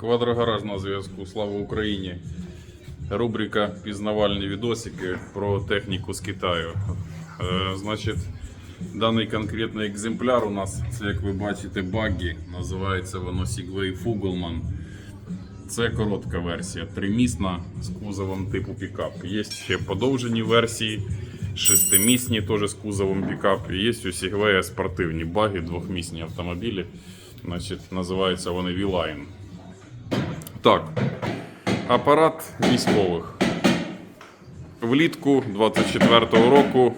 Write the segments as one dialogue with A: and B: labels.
A: Квадрогараж на зв'язку. Слава Україні. Рубрика Пізнавальні відосики про техніку з Китаю. Е, значить, даний конкретний екземпляр у нас, це як ви бачите, багі. Називається воно Segway Fugelman. Це коротка версія, тримісна з кузовом типу пікап. Є ще подовжені версії, шестимісні теж з кузовом пікап. Є у Segway спортивні баги, двохмісні автомобілі. Значить, називаються вони V-Line. Так, апарат військових. Влітку 24-го року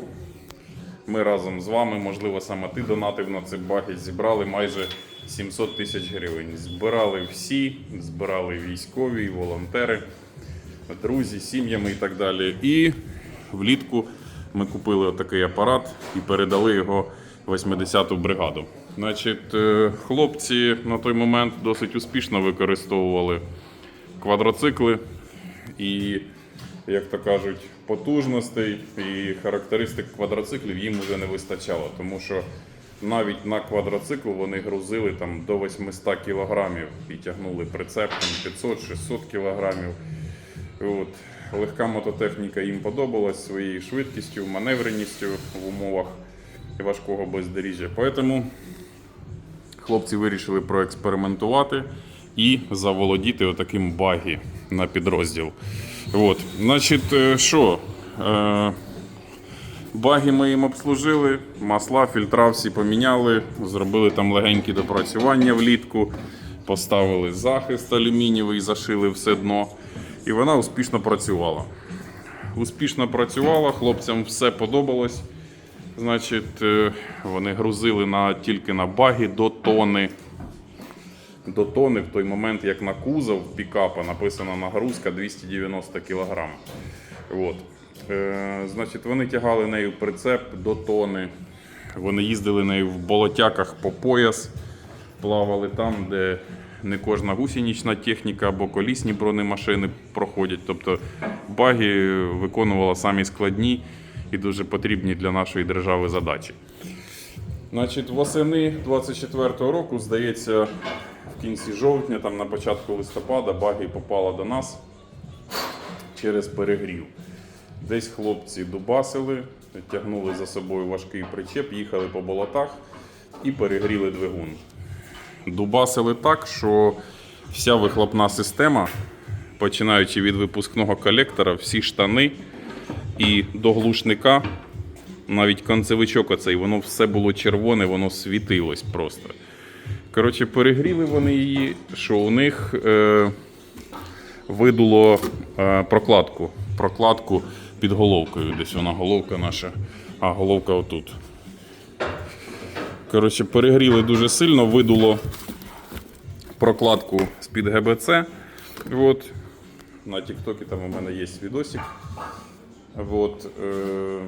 A: ми разом з вами, можливо, саме ти донатив на ці баги, зібрали майже 700 тисяч гривень. Збирали всі, збирали військові, волонтери, друзі, сім'ями і так далі. І влітку ми купили отакий апарат і передали його 80-ту бригаду. Значить, е, хлопці на той момент досить успішно використовували квадроцикли і, як то кажуть, потужностей і характеристик квадроциклів їм вже не вистачало, тому що навіть на квадроцикл вони грузили там до 800 кілограмів і тягнули прицеп 500-600 кілограмів. От. Легка мототехніка їм подобалась своєю швидкістю, маневреністю в умовах важкого бездоріжжя. Поэтому хлопці вирішили проекспериментувати і заволодіти отаким багі на підрозділ. От. Значить, е, що? Е, Баги ми їм обслужили, масла, фільтра всі поміняли, зробили там легенькі допрацювання влітку, поставили захист алюмінієвий, зашили все дно. І вона успішно працювала. Успішно працювала, хлопцям все подобалось. Значить, е, вони грузили на, тільки на баги до тони. До тони в той момент, як на кузов пікапа написана нагрузка 290 кг. От. Е, значить, вони тягали нею прицеп до тони. Вони їздили нею в болотяках по пояс, плавали там, де не кожна гусенична техніка або колісні бронемашини проходять. Тобто баги виконувала самі складні і дуже потрібні для нашої держави задачі. Значить, восени 24-го року, здається, в кінці жовтня, там на початку листопада, баги попала до нас через перегрів. Десь хлопці дубасили, тягнули за собою важкий причеп, їхали по болотах і перегріли двигун. Дубасили так, що вся вихлопна система, починаючи від випускного колектора, всі штани і до глушника, навіть концевичок оцей, воно все було червоне, воно світилось просто. Коротше, перегріли вони її, що у них е, видуло е, прокладку. Прокладку під головкою. Десь вона головка наша, а головка отут. Коротше, перегріли дуже сильно, видуло прокладку з-під ГБЦ. От. На Тіктокі там у мене є відосик. От, е,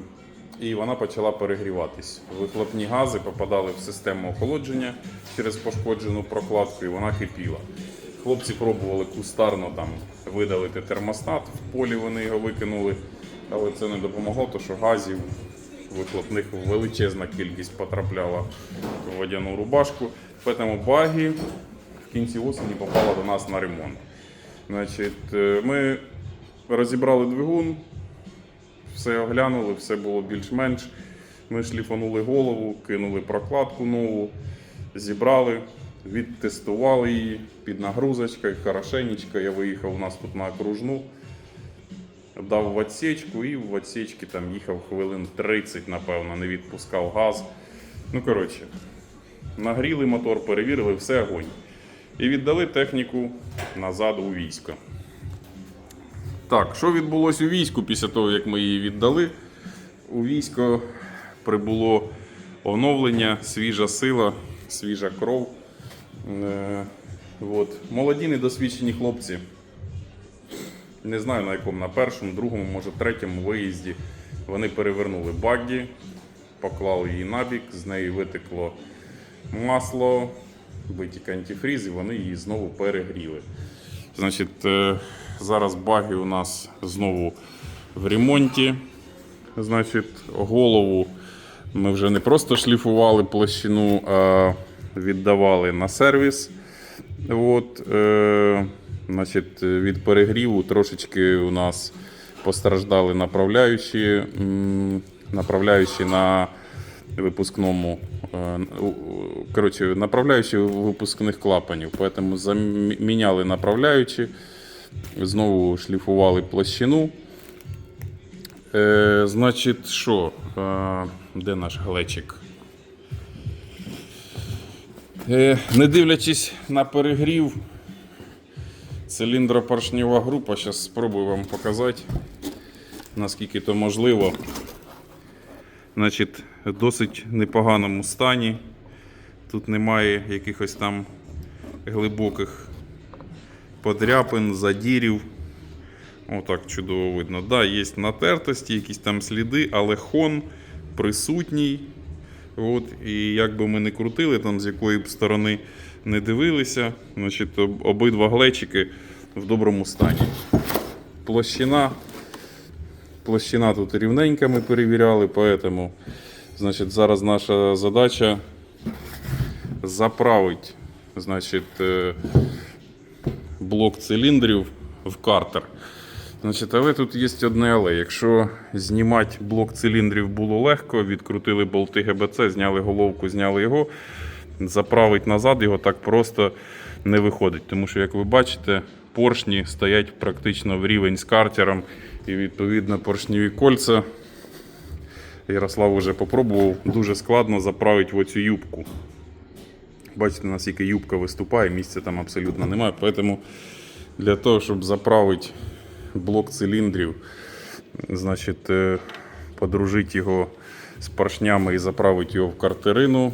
A: і вона почала перегріватись. Вихлопні гази попадали в систему охолодження через пошкоджену прокладку, і вона кипіла. Хлопці пробували кустарно там видалити термостат, в полі вони його викинули, але це не допомогло, тому що газів вихлопних величезна кількість потрапляла в водяну рубашку. Тому багі в кінці осені попала до нас на ремонт. Значить, е, ми розібрали двигун, все оглянули, все було більш-менш. Ми шліфанули голову, кинули прокладку нову, зібрали, відтестували її під нагрузочкою, хорошенечко. Я виїхав у нас тут на окружну, дав в отсечку і в отсечці там їхав хвилин 30, напевно, не відпускав газ. Ну, коротше, нагріли мотор, перевірили, все огонь. І віддали техніку назад у військо. Так, що відбулося у війську після того, як ми її віддали? У військо прибуло оновлення, свіжа сила, свіжа кров. Е, от. Молоді недосвідчені хлопці. Не знаю на якому, на першому, другому, може третьому виїзді. Вони перевернули багі, поклали її набік, з неї витекло масло, витік антифріз, і вони її знову перегріли. Значить, е, зараз баги у нас знову в ремонті. Значить, голову ми вже не просто шліфували площину, а віддавали на сервіс. От, е, значить, від перегріву трошечки у нас постраждали направляючі, направляючі на випускному. е, Коротше, направляючі випускних клапанів. Поэтому заміняли направляючі, знову шліфували площину. Е, значить, що? Е, де наш глечик? Е, не дивлячись на перегрів, циліндропоршнева група, зараз спробую вам показати, наскільки то можливо. Значить, в досить непоганому стані. Тут немає якихось там глибоких подряпин, задірів. Отак чудово видно. Да, є натертості, якісь там сліди, але хон присутній. От, і як би ми не крутили, там з якої б сторони не дивилися, значить, обидва глечики в доброму стані. Площина. Площина тут рівненька ми перевіряли, поэтому значить, зараз наша задача заправити значить, е, блок циліндрів в картер. Значить, але тут є одне але. Якщо знімати блок циліндрів було легко, відкрутили болти ГБЦ, зняли головку, зняли його, заправити назад його так просто не виходить. Тому що, як ви бачите, поршні стоять практично в рівень з картером, і відповідно поршневі кольця. Ярослав вже попробував, дуже складно заправити в оцю юбку. Бачите, наскільки юбка виступає, місця там абсолютно немає. Тому для того, щоб заправити блок циліндрів, значить, е, подружити його з поршнями і заправити його в картерину,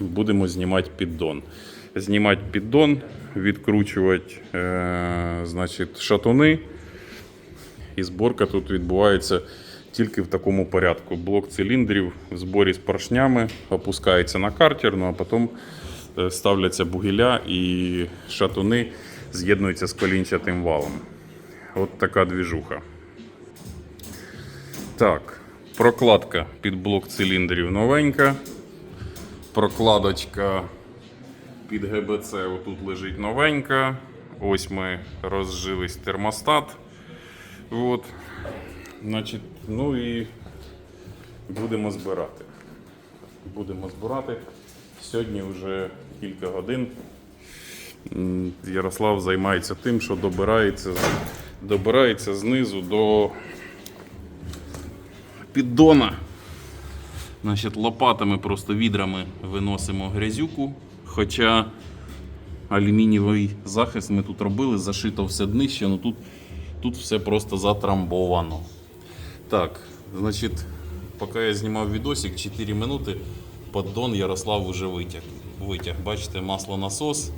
A: будемо знімати піддон. Знімати піддон, відкручувати е, значить, шатуни. І зборка тут відбувається тільки в такому порядку. Блок циліндрів в зборі з поршнями опускається на картер, ну а потім ставляться бугіля і шатуни з'єднуються з колінчатим валом. От така двіжуха. Так, прокладка під блок циліндрів новенька. Прокладочка під ГБЦ отут лежить новенька. Ось ми розжились термостат. От. Значить, ну і будемо збирати. Будемо збирати. Сьогодні вже кілька годин. Ярослав займається тим, що добирається, добирається знизу до піддона. Значить, лопатами просто відрами виносимо грязюку. Хоча алюмінієвий захист ми тут робили, зашито все днище, ну тут, тут все просто затрамбовано. Так, значить, поки я знімав відосик 4 минути, поддон Ярослав вже витяг. витяг. Бачите, маслонасос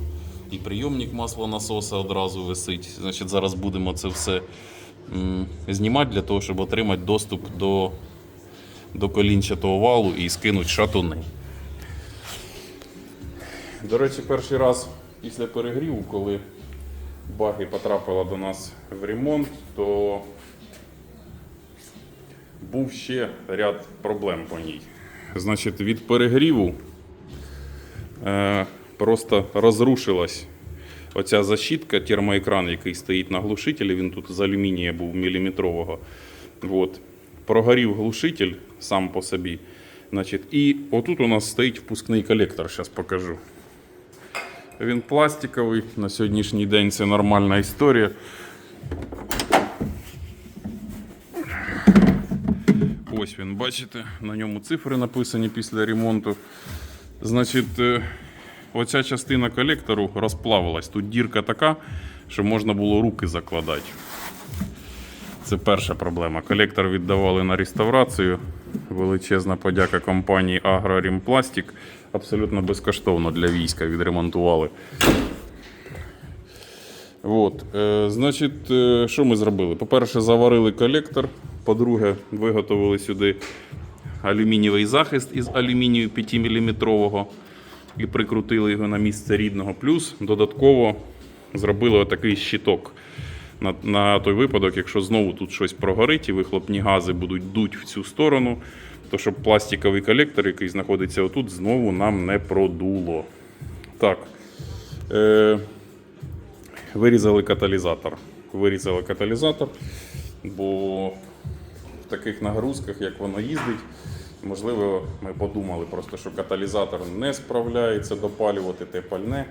A: і прийомник маслонасоса одразу висить. Значить, зараз будемо це все знімати для того, щоб отримати доступ до, до колінчатого валу і скинути шатуни. До речі, перший раз після перегріву, коли баги потрапила до нас в ремонт, то був ще ряд проблем по ній. Значить, від перегріву е, просто розрушилась оця защитка, термоекран, який стоїть на глушителі, він тут з алюмінія був міліметрового. От. Прогорів глушитель сам по собі. Значить, і отут у нас стоїть впускний колектор, зараз покажу. Він пластиковий, на сьогоднішній день це нормальна історія. Ось він, бачите, на ньому цифри написані після ремонту. Значить, е, оця частина колектору розплавилась. Тут дірка така, що можна було руки закладати. Це перша проблема. Колектор віддавали на реставрацію. Величезна подяка компанії Агрорімпластик. Абсолютно безкоштовно для війська відремонтували. От, е, значить, е, що ми зробили? По-перше, заварили колектор. По-друге, виготовили сюди алюмінієвий захист із алюмінію 5-мм і прикрутили його на місце рідного. Плюс додатково зробили отакий щиток на, на той випадок, якщо знову тут щось прогорить і вихлопні гази будуть дуть в цю сторону, то щоб пластиковий колектор, який знаходиться отут, знову нам не продуло. Так. Е, вирізали каталізатор. Вирізали каталізатор, бо в таких нагрузках, як воно їздить, можливо, ми подумали просто, що каталізатор не справляється допалювати те пальне.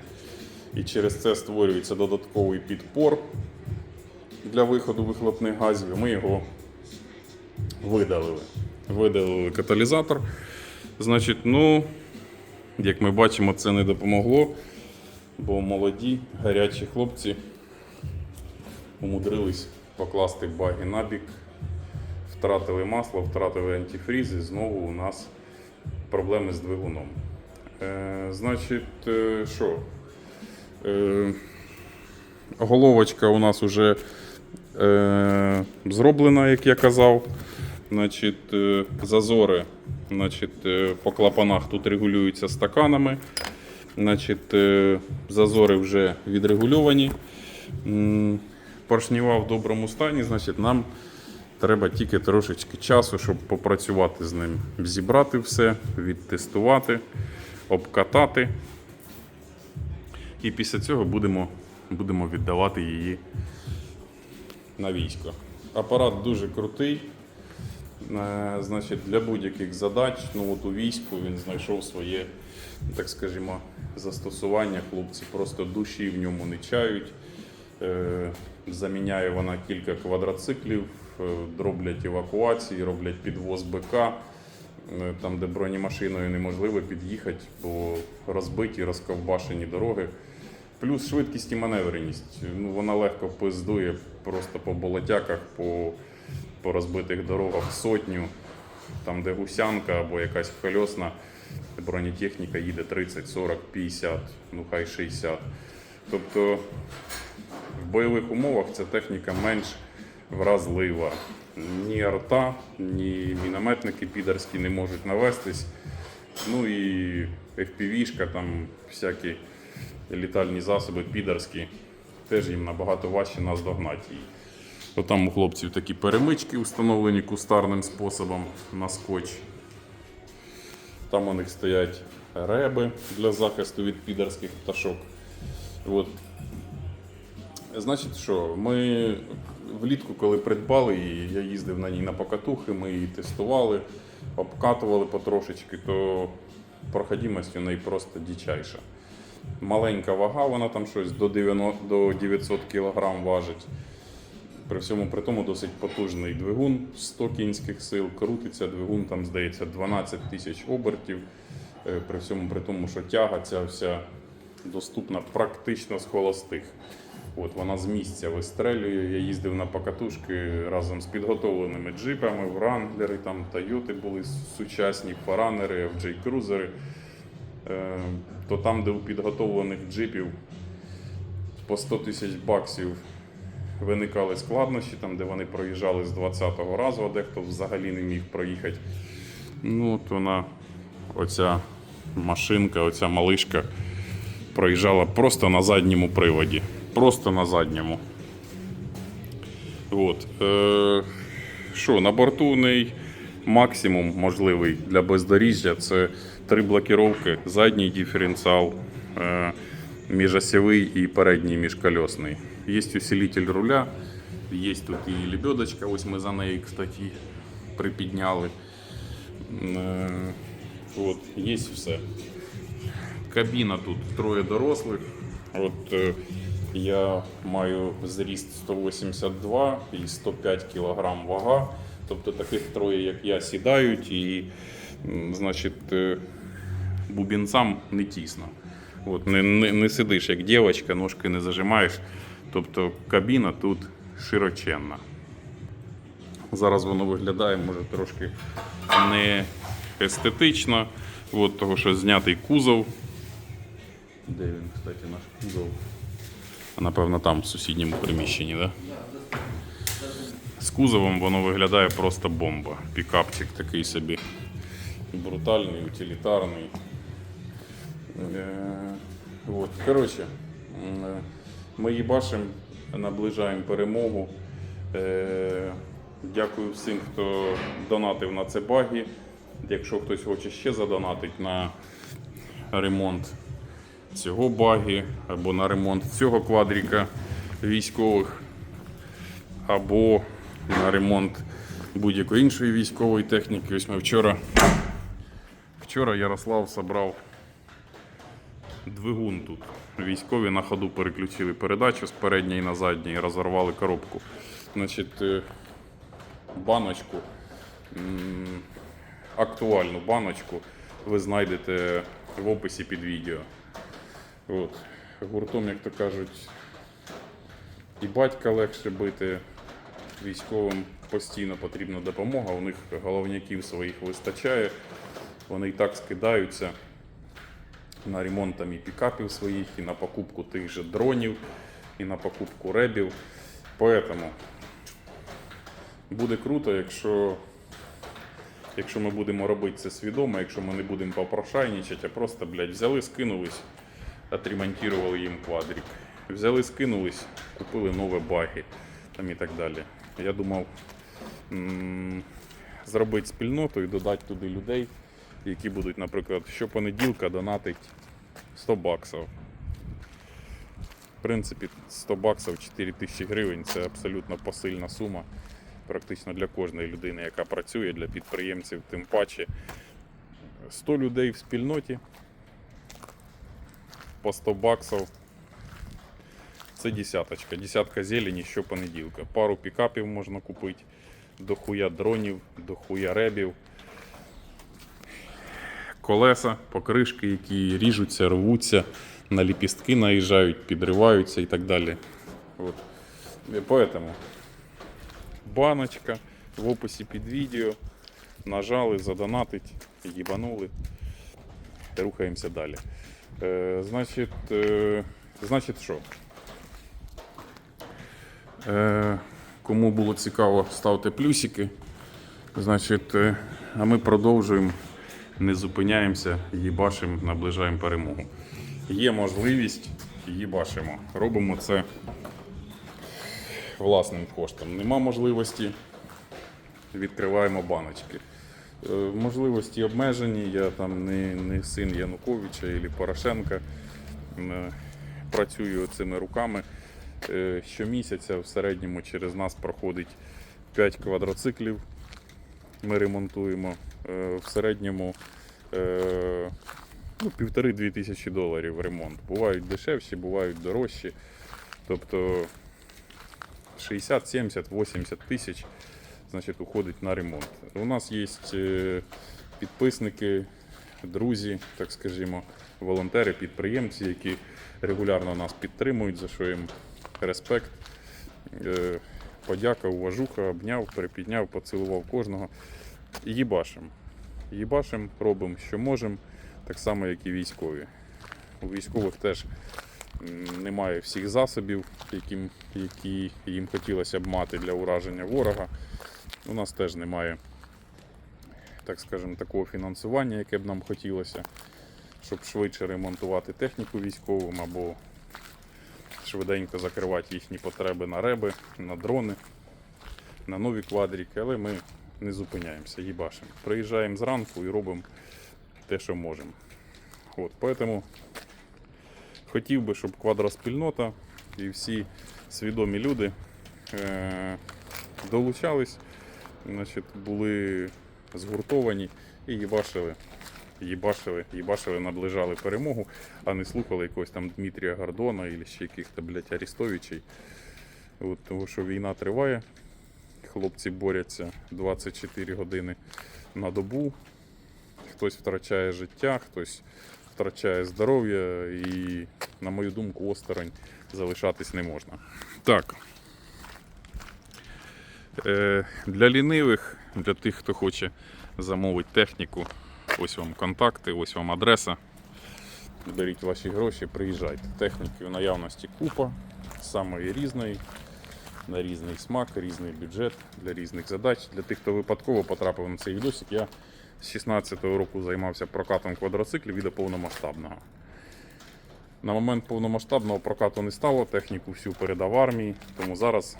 A: І через це створюється додатковий підпор для виходу вихлопних газів. Ми його видалили. Видалили каталізатор. Значить, ну, як ми бачимо, це не допомогло, бо молоді, гарячі хлопці умудрились покласти баги на бік, втратили масло, втратили антифріз і знову у нас проблеми з двигуном. Е, значить, е, що? Е, головочка у нас вже е, зроблена, як я казав. Значить, е, зазори значить, е, по клапанах тут регулюються стаканами. Значить, е, зазори вже відрегульовані. Поршніва в доброму стані, значить, нам треба тільки трошечки часу, щоб попрацювати з ним. Зібрати все, відтестувати, обкатати. І після цього будемо, будемо віддавати її на військо. Апарат дуже крутий. Е, Значить, для будь-яких задач, ну от у війську він знайшов своє, так скажімо, застосування. Хлопці просто душі в ньому не чають. Е, Заміняє вона кілька квадроциклів, е, роблять евакуації, роблять підвоз БК, е, там, де бронемашиною неможливо під'їхати, бо розбиті, розковбашені дороги. Плюс швидкість і маневреність. Ну, вона легко пиздує просто по болотяках, по, по розбитих дорогах сотню, там, де гусянка або якась кольосна бронетехніка їде 30, 40, 50, ну хай 60. Тобто в бойових умовах ця техніка менш вразлива. Ні арта, ні мінометники підарські не можуть навестись. Ну і FPV-шка, там всякі літальні засоби підарські, теж їм набагато важче нас догнати її. Отам у хлопців такі перемички встановлені кустарним способом на скотч. Там у них стоять реби для захисту від підарських пташок. От. Значить, що ми влітку, коли придбали її, я їздив на ній на покатухи, ми її тестували, обкатували потрошечки, то проходимость у неї просто дичайша. Маленька вага, вона там щось до 90, до 900 кг важить. При всьому при тому досить потужний двигун 100 кінських сил. Крутиться двигун, там здається 12 тисяч обертів. Е, При всьому при тому, що тяга ця вся доступна практично з холостих. От вона з місця вистрелює. Я їздив на покатушки разом з підготовленими джипами, вранглери, там Тойоти були сучасні, фаранери, FJ крузери. То там, де у підготовлених джипів по 100 тисяч баксів виникали складнощі, там, де вони проїжджали з 20-го разу, а дехто взагалі не міг проїхати. Ну, от вона, оця машинка, оця малишка проїжджала просто на задньому приводі. Просто на задньому. От. Е, що, на борту неї максимум можливий для бездоріжжя це три блокіровки, задній диференціал, е, міжосьовий і передній міжкольосний. Є усилитель руля, є тут і лебедочка, ось ми за неї, кстати, припідняли. Е, от, є все. Кабіна тут троє дорослих. От е, я маю зріст 182 і 105 кг вага. Тобто таких троє, як я, сідають і, значить, е, бубінцям не тісно. От, не, не, не сидиш як дівчинка, ножки не зажимаєш. Тобто кабіна тут широченна. Зараз воно виглядає, може, трошки не естетично, от, того, що знятий кузов. Де він, кстати, наш кузов? Напевно, там в сусідньому приміщенні. Да? З кузовом воно виглядає просто бомба. Пікапчик такий собі. Брутальний, утилітарний. Е, от. Коротше, ми їбашимо, наближаємо перемогу. Е, Дякую всім, хто донатив на це баги. Якщо хтось хоче ще задонатить на ремонт цього баги або на ремонт цього квадріка, військових або на ремонт будь-якої іншої військової техніки. Ось ми вчора, вчора Ярослав собрав двигун тут. Військові на ходу переключили передачу з передньої на задній і розорвали коробку. Значить, е, баночку, актуальну баночку ви знайдете в описі під відео. От. Гуртом, як то кажуть, і батька легше бити. Військовим постійно потрібна допомога. У них головняків своїх вистачає. Вони і так скидаються на ремонт там і пікапів своїх, і на покупку тих же дронів, і на покупку ребів. Поэтому буде круто, якщо, якщо ми будемо робити це свідомо, якщо ми не будемо попрошайничати, а просто, блядь, взяли, скинулись, отремонтували їм квадрик. Взяли, скинулись, купили нові баги там і так далі. Я думав зробити спільноту і додати туди людей, які будуть, наприклад, щопонеділка донатить 100 баксів. В принципі, 100 баксів 4 тисячі гривень це абсолютно посильна сума. Практично для кожної людини, яка працює, для підприємців, тим паче. 100 людей в спільноті по 100 баксів. Це десяточка. Десятка зелені щопонеділка. Пару пікапів можна купити, дохуя дронів, дохуя ребів. Колеса, покришки, які ріжуться, рвуться, на ліпістки наїжджають, підриваються і так далі. От. І Поэтому баночка в описі під відео. Нажали, задонатить, їбанули. Рухаємося далі. Е, значить, е, значить, що? Е, кому було цікаво, ставте плюсики. Значить, е, а ми продовжуємо, не зупиняємося, їбашимо, наближаємо перемогу. Є можливість, їбашимо. Робимо це власним коштом. Нема можливості, відкриваємо баночки. Е, Можливості обмежені. Я там не, не син Януковича або Порошенка. Е, Працюю цими руками. Е, Щомісяця в середньому через нас проходить 5 квадроциклів. Ми ремонтуємо. Е, В середньому е, ну, півтори-дві тисячі доларів ремонт. Бувають дешевші, бувають дорожчі. Тобто 60, 70, 80 тисяч значить, уходить на ремонт. У нас є е, підписники, друзі, так скажімо, волонтери, підприємці, які регулярно нас підтримують, за що їм респект. Подяка, уважуха, обняв, перепідняв, поцілував кожного. І їбашим. Їбашим, робимо, що можемо, так само, як і військові. У військових теж немає всіх засобів, яким, які їм хотілося б мати для ураження ворога. У нас теж немає, так скажемо, такого фінансування, яке б нам хотілося, щоб швидше ремонтувати техніку військовим або швиденько закривати їхні потреби на реби, на дрони, на нові квадрики, але ми не зупиняємося, їбашимо. Приїжджаємо зранку і робимо те, що можемо. От, поэтому хотів би, щоб квадроспільнота і всі свідомі люди е- долучались, значить, були згуртовані і їбашили, їбашили, їбашили, наближали перемогу, а не слухали якогось там Дмитрія Гордона або ще яких-то, блядь, Арестовичей. От, тому що війна триває, хлопці борються 24 години на добу. Хтось втрачає життя, хтось втрачає здоров'я і, на мою думку, осторонь залишатись не можна. Так. Е, Для лінивих, для тих, хто хоче замовити техніку, ось вам контакти, ось вам адреса. Беріть ваші гроші, приїжджайте. Техніки в наявності купа, самої різної, на різний смак, різний бюджет для різних задач. Для тих, хто випадково потрапив на цей відосик, я з 16-го року займався прокатом квадроциклів і до повномасштабного. На момент повномасштабного прокату не стало, техніку всю передав армії, тому зараз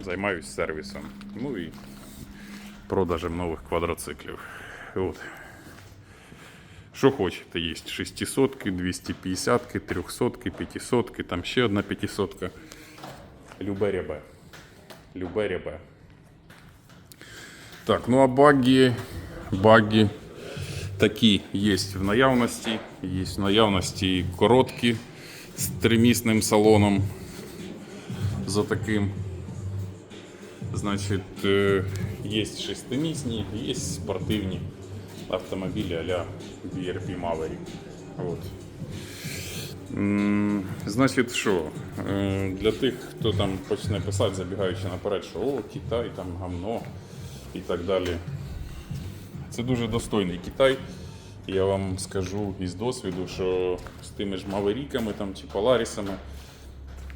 A: займаюся сервісом. Ну і продажем нових квадроциклів. От. Що хочете, є 600, 250, 300, 500, там ще одна 500. Любе рябе. Любе рябе. Так, ну а баги, баги такі є в наявності. Є в наявності короткі з тримісним салоном. За таким. Значить, е, є шестимісні, є спортивні автомобілі а-ля BRP Maverick. От. Значить, що? Е, Для тих, хто там почне писати, забігаючи наперед, що о, Китай там гамно і так далі. Це дуже достойний Китай. Я вам скажу із досвіду, що з тими ж маверіками там, чи поларісами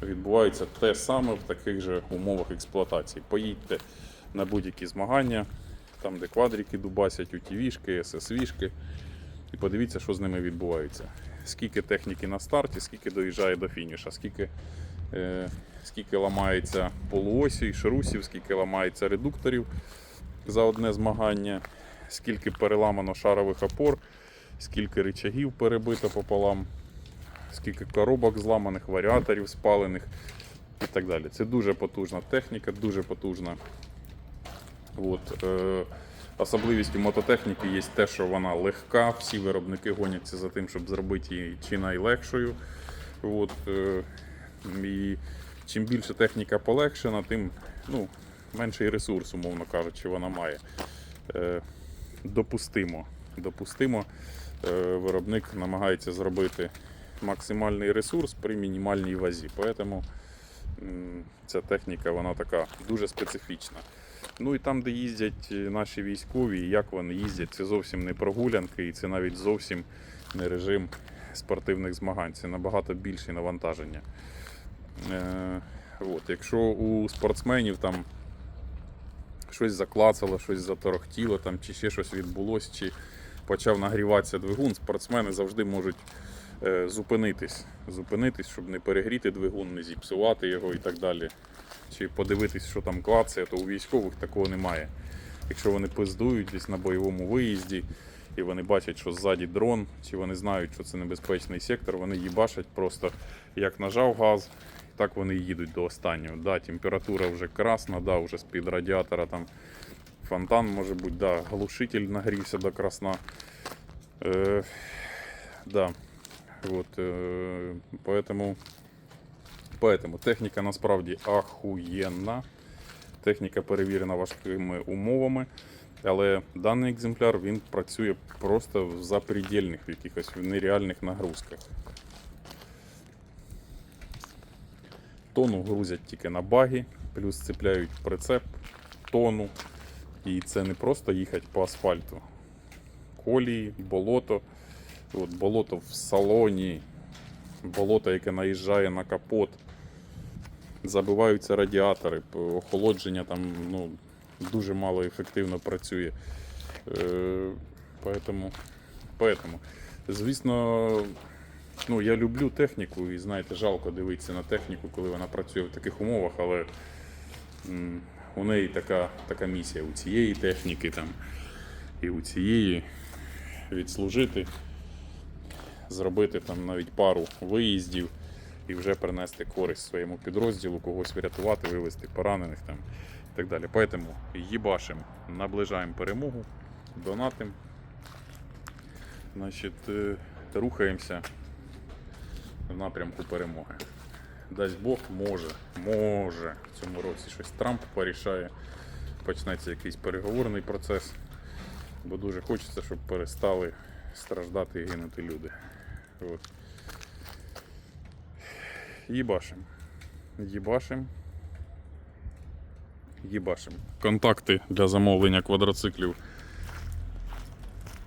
A: відбувається те саме в таких же умовах експлуатації. Поїдьте на будь-які змагання, там, де квадрики дубасять, UTV-шки, SSV-шки, і подивіться, що з ними відбувається. Скільки техніки на старті, скільки доїжджає до фініша, скільки, е, скільки ламається полуосій, шрусів, скільки ламається редукторів за одне змагання, скільки переламано шарових опор, скільки рычагів перебито пополам, скільки коробок зламаних, варіаторів спалених і так далі. Це дуже потужна техніка, дуже потужна. От, е, особливістю мототехніки є те, що вона легка, всі виробники гоняться за тим, щоб зробити її чи найлегшою. От, е, і чим більше техніка полегшена, тим ну, менший ресурс, умовно кажучи, вона має. Е, допустимо. Допустимо, е, виробник намагається зробити максимальний ресурс при мінімальній вазі. Поэтому ця техніка вона така дуже специфічна. Ну і там, де їздять е, наші військові, і як вони їздять, це зовсім не прогулянки, і це навіть зовсім не режим спортивних змагань. Це набагато більше навантаження. Е, от, якщо у спортсменів там щось заклацало, щось заторохтіло, там, чи ще щось відбулося, чи почав нагріватися двигун, спортсмени завжди можуть е, зупинитись, зупинитись, щоб не перегріти двигун, не зіпсувати його і так далі. Чи подивитись, що там клацає, то у військових такого немає. Якщо вони пиздують десь на бойовому виїзді, і вони бачать, що ззаді дрон, чи вони знають, що це небезпечний сектор, вони їбашать просто як нажав газ, так вони їдуть до останнього. Да, температура вже красна, да, вже з-під радіатора там фонтан може бути, да, глушитель нагрівся до красна. Е, да. Вот, е, поэтому, поэтому техніка насправді ахуєнна. Техніка перевірена важкими умовами, але даний екземпляр він працює просто в запредельних в якихось в нереальних нагрузках. Тону грузять тільки на баги, плюс цепляють прицеп тону. І це не просто їхати по асфальту. Колії, болото. От болото в салоні, болото, яке наїжджає на капот. Забиваються радіатори, охолодження там ну, дуже мало ефективно працює. Е, поэтому, поэтому, звісно, ну, я люблю техніку і знаєте, жалко дивитися на техніку, коли вона працює в таких умовах, але м, у неї така, така місія у цієї техніки там, і у цієї відслужити, зробити там навіть пару виїздів і вже принести користь своєму підрозділу, когось врятувати, вивезти поранених там і так далі. Поэтому їбашим, наближаємо перемогу, донатим. Значить, е, рухаємося в напрямку перемоги. Дасть Бог, може, може в цьому році щось Трамп порішає, почнеться якийсь переговорний процес, бо дуже хочеться, щоб перестали страждати і гинути люди. От. Їбашим. Їбашим. Їбашим. Контакти для замовлення квадроциклів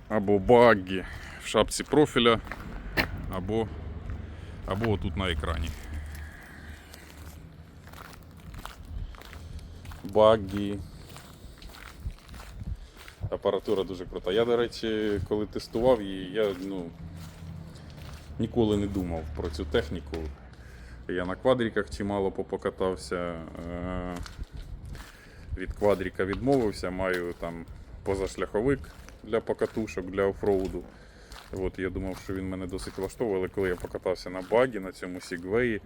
A: або багі в шапці профіля, або, або отут на екрані. Багі. Апаратура дуже крута. Я, до речі, коли тестував її, я ну, ніколи не думав про цю техніку. Я на квадриках чимало попокатався. е, Від квадрика відмовився, маю там позашляховик для покатушок, для офроуду. От я думав, що він мене досить влаштовує, але коли я покатався на багі, на цьому сігвеї,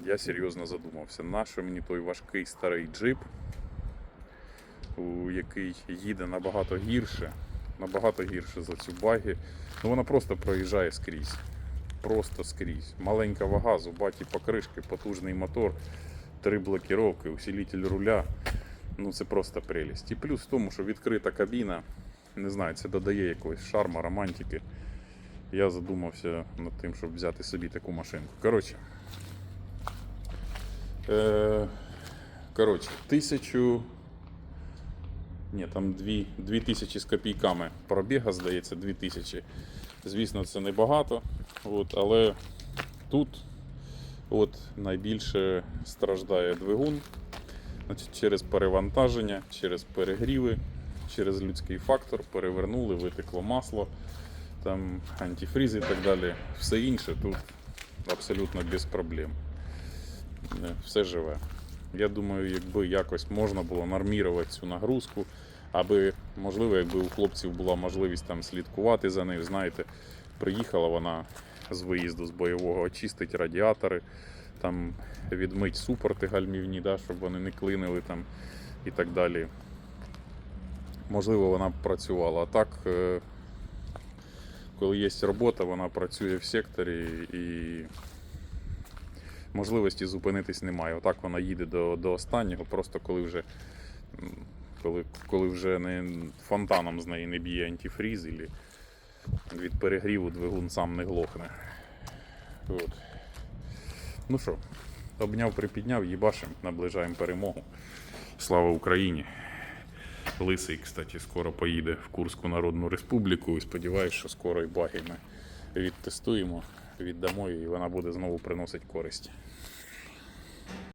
A: я серйозно задумався, нащо мені той важкий старий джип, який їде набагато гірше, набагато гірше за цю багі. Ну вона просто проїжджає скрізь. Просто скрізь. Маленька вага, зубаті покришки, потужний мотор, три блокіровки, усилитель руля. Ну це просто прелість. І плюс в тому, що відкрита кабіна, не знаю, це додає якогось шарма, романтики. Я задумався над тим, щоб взяти собі таку машинку. Коротше. Е, коротше, тисячу. Ні, там дві, дві тисячі з копійками пробіга, здається, дві тисячі. Звісно, це небагато. От, але тут от, найбільше страждає двигун. Значить, через перевантаження, через перегріви, через людський фактор перевернули, витекло масло, там антифриз і так далі. Все інше тут абсолютно без проблем. Е, Все живе. Я думаю, якби якось можна було нормірувати цю нагрузку, аби, можливо, якби у хлопців була можливість там слідкувати за нею, знаєте, приїхала вона з виїзду з бойового, очистить радіатори, там відмить супорти гальмівні, да, щоб вони не клинили там і так далі. Можливо, вона б працювала. А так, е, коли є робота, вона працює в секторі і можливості зупинитись немає. Отак вона їде до, до останнього, просто коли вже, коли, коли вже не фонтаном з неї не б'є антифріз, і від перегріву двигун сам не глохне. От. Ну що, обняв, припідняв, їбашим, наближаємо перемогу. Слава Україні! Лисий, кстати, скоро поїде в Курську Народну Республіку і сподіваюся, що скоро і баги ми відтестуємо, віддамо і вона буде знову приносити користь.